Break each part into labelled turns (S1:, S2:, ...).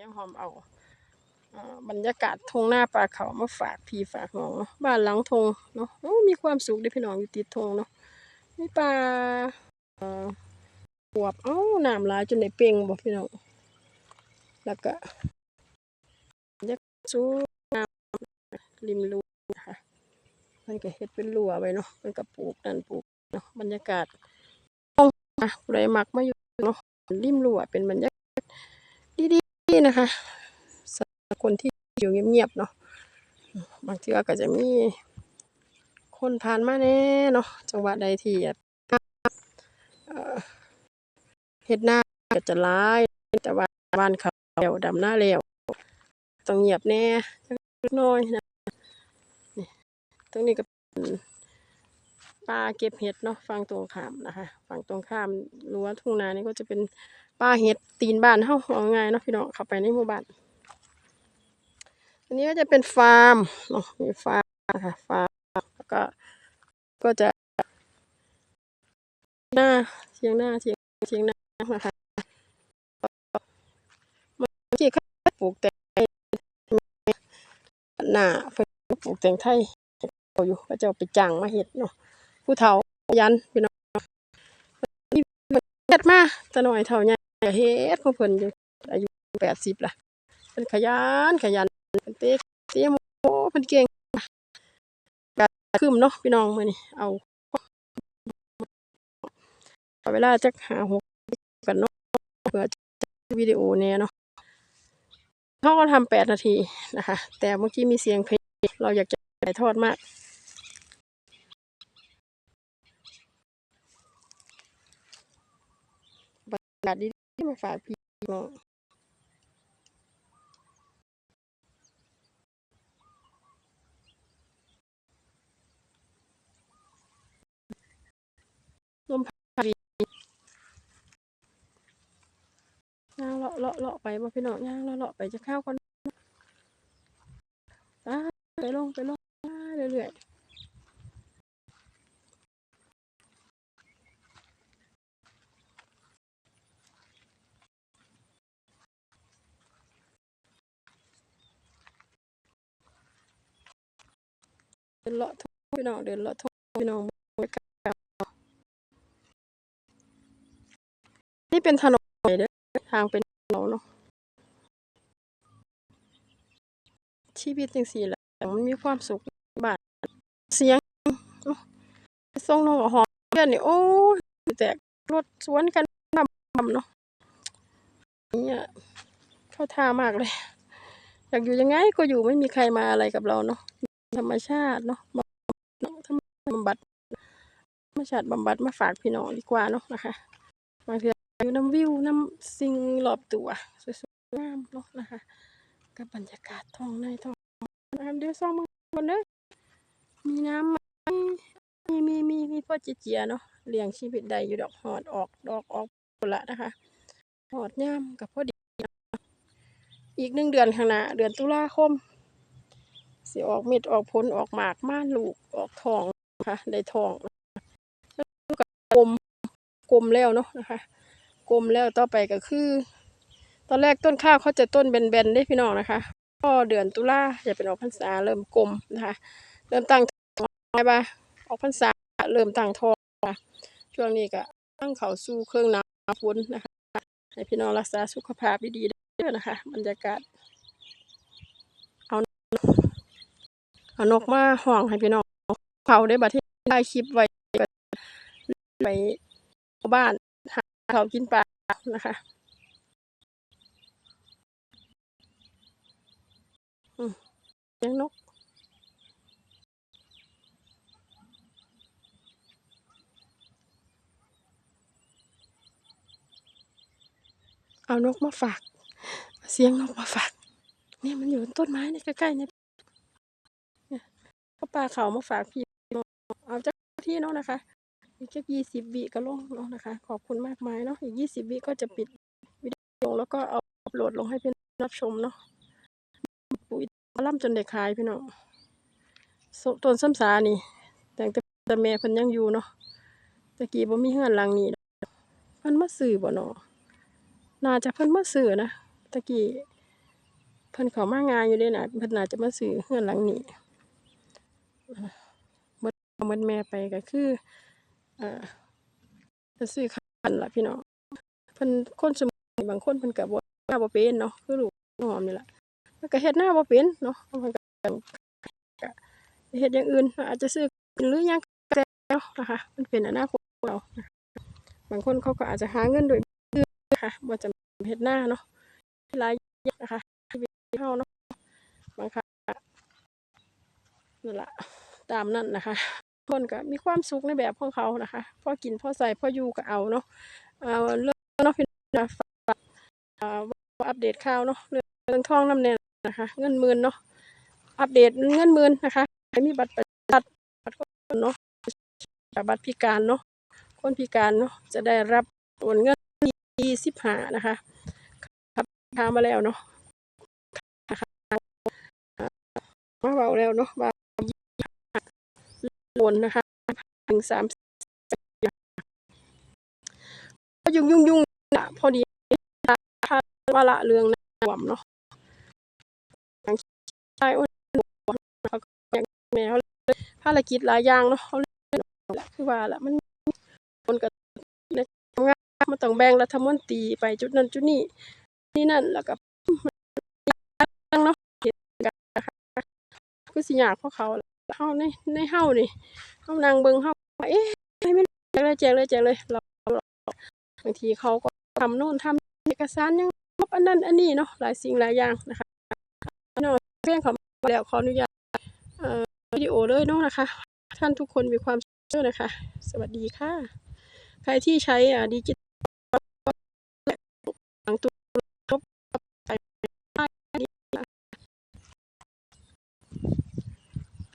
S1: ยังหอมเอาบรรยากาศทงหน้าปลาเขามาฝากพี่ฝากน้องเนาะบ้านหลังทงเนาะโอ้มีความสุขเด้พี่น้องอยู่ติดทงเนาะมีปลาเอ่อปวบเอ้าน้ำลายจนได้เป่งบ่พี่น้องแล้วก็บรรยากาศสูงน้ำริมรั้วนะคะมันก็เฮ็ดเป็นรั้วไว้เนาะมันก็ปลูกนั่นปลูกเนาะบรรยากาศอะผู้ใดมักมาอยู่เนาะริมรั้วเป็นบรรยากาศ นะคะสำหรับคนที่อยู่เงียบๆเนาะบางทีก็จะมี คนผ่านมาแน่เนาะจังหวะใดที่เอ่อเฮ็ดหน้าก็จะร้าย แต่ว่าบ้านเขาแล้วดำหน้าแล้วต้องเงียบแน่จักเล็กน้อยนะนี่ตรงนี้ก็เป็นป่าเก็บเห็ดเนาะฝั่งตรงข้ามนะคะฝั่งตรงข้ามรั้วทุ่งนานี่ก็จะเป็น ป่าเห็ดตีนบ้านเฮาเอาง่ายเนาะพี่น้องเข้าไปในหมู่บ้านอันนี้ก็จะเป็นฟาร์มเนาะมีฟาร์มนะคะฟาร์มแล้วก็ก็จะหน้าเทียงหน้าเทียงเทียงหน้านะคะมันที่เขาปลูกแต่หน้าเพิ่นปลูกแต่งไทยเอาอยู่ก็จะไปจ้างมาเฮ็ดเนาะผู้เฒ่ายันพี่น้องนี่เฮ็ดมาแต่น้อยเฒ่าใหญ่ ก็เฮ็ดของเพิ่นอยู่อายุ80ล่ะเพิ่นขยันขยันเพิ่นเตะเตะโอ้เพิ่นเก่งก็คืมเนาะพี่น้องมื้อนี้เอาเวลาจัก5 6กันเนาะเพื่อจะวิดีโอแน่เนาะเขาก็ทำ8นาทีนะคะ แต่เมื่อกี้มีเสียงเพลงเราอยากจะถ่ายทอดมากบรรยากาศดี มาฝากพี่น้องลมพัดย่างเลาะเลาะเลาะไปบ่พี่น้องย่างเลาะเลาะไปจะเข้าวก่อนไปไปลงไปลงเรื่อยๆ ดินเลาะทุ่งพี่น้องเดินเลาะทุ่งพี่น้องบรรยากาศนี่เป็นถนนใหญ่เด้อทางเป็นถนนเนาะชีวิตจังซี่แหละมันมีความสุขบ้านเสียงส่งน้องหอมเพื่อนนี่โอ้ยแต่รถสวนกันนำเนาะเนี่ยเข้าท่ามากเลย อยากอยู่ยังไงก็อยู่ไม่มีใครมาอะไรกับเราเนาะ ธรรมชาติเนาะบำเนาะธรรมบำบัดธรรมชาติบำบัดมาฝากพี่น้องดีกว่าเนาะนะคะบางทีอยู่น้ำวิวน้ำสิ่งรอบตัวสวยๆงามเนาะนะคะกับบรรยากาศท้องในท้องน้ำเดี๋ยวซ่อมก่อนเด้อมีน้ำไหมมีมีมีมีพ่อเจียเนาะเลี้ยงชีวิตได้อยู่ดอกหอดออกดอกออกหมดละนะคะหอดย่ามกับพ่อดีอีกหนึ่งเดือนข้างหน้าเดือนตุลาคม สิออกเม็ดออกผลออกหมากม่านลูกออกทองนะคะได้ทองแล้วก็กลมกลมแล้วเนาะนะคะกลมแล้วต่อไปก็คือ ตอนแรกต้นข้าวเขาจะต้นแบนๆได้พี่น้องนะคะก็เดือนตุลาจะเป็นออกพรรษาเริ่มกลมนะคะ เริ่มตั้งทองได้ปะออกพรรษาเริ่มตั้งทองนะคะช่วงนี้ก็ตั้งเขาสู่เครื่องน้ำฝนนะคะให้พี่น้องรักษาสุขภาพดีๆเยอะนะคะ บรรยากาศเอา นกมาห้องให้พี่น้องเผาได้บัดที่ได้คลิปไว้ไปบ้านหาเขากินปลานะคะเลี้ยงนกเอานกมาฝาก เสียงนกมาฝาก เนี่ยมันอยู่บนต้นไม้เนี่ยใกล้ๆเนี่ยเนี่ย ปลาเขามาฝากพี่น้องเอาจากที่เนาะนะคะ อีกแค่ยี่สิบวิก็ลงเนาะนะคะ ขอบคุณมากมายเนาะอีกยี่สิบวิก็จะปิดวิดีโอแล้วก็เอาอัปโหลดลงให้พี่น้องรับชมเนาะปุ๋ยล่ำจนเด็กขายพี่น้องต้นซ้ำสานี่แต่งแต่แต่แม่เพิ่นยังอยู่เนาะตะกี้บ่มีเฮือนหลังนี้เพิ่นมาซื้อบ่เนาะน่าจะเพิ่นมาซื้อนะตะกี้พิ่นเขามางานอยู่เด้น่ะเพิ่นน่าจะมาซื้อเรือนหลังนี้ อาหมดพ่อหมดแม่ไปก็คืออ่าจะซื้อขันล่ะพี่น้องเพิ่นคนซุมื้อนี้บางคนเพิ่นก็บ่เฮ็ดนาบ่เป็นเนาะคือลูกน้องหอมนี่ล่ะเพิ่นก็เฮ็ดหน้าบ่เป็นเนาะเพิ่นก็ก็เฮ็ดอย่างอื่น อาจจะซื้อหรือหยังแล้วแต่นะคะมันเป็นอนาคตของเราบางคนเขาก็อาจจะหาเงินโด้วยอื่นนะคะบ่จำเป็นเฮ็ดนาเนาะหลายอย่างนะคะชีวิตเฮาเนาะบางครั้งนั่นล่ะ ตามนั้นนะคะคนก็มีความสุขในแบบของเขานะคะพอกินพอใช้พออยู่ก็เอาเนาะอ่าเรื่องเนาะพี่น้องฝากอ่าอัปเดตข่าวเนาะเรื่องทองนำแน่นะคะ เงินหมื่นเนาะอัปเดตเงินหมื่นนะคะใครมีบัตรประชาชนบัตรคนเนาะบัตรพิการเนาะคนพิการเนาะจะได้รับโอนเงิน25นะคะครับถามาแล้วเนาะนะคะมาเว้าแล้วเนาะ ว่าโอนนะคะถึง30ก็ยุ่งๆๆน่งนะพอดีว่าละเรื่องน้ำท่วมเนาะทางชายโอนเขาก็แจ้งแม่เขาเลยภารกิจหลายอย่างเนาะเขาเลยแหละคือว่าละมันคนก็ในทำงานมันต้องแบ่งรัฐมนตรีไปจุดนั้นจุดนี้นี่นั่นแล้วก็เนาะเฮ็ดกันนะคะคือสิยากพราะเขา เฮาในในเฮานี่เฮานั่งเบิงเฮาว่าเอ๊ะไม่แจกเลยแจกเลยแจกเลยเราบางทีเขาก็ทำโน่นทำเอกสารยังลบอันนั้นอันนี้เนาะหลายสิ่งหลายอย่างนะคะเนาะเพลงเขาแล้วขออนุญาตเอ่อวิดีโอเลยเนาะนะคะ ท่านทุกคนมีความสุขนะคะ สวัสดีค่ะ ใครที่ใช้อ่าดิจิทัลหลังตัวลบไป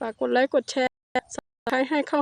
S1: ฝากกดไลค์กดแชร์สไครให้เข้า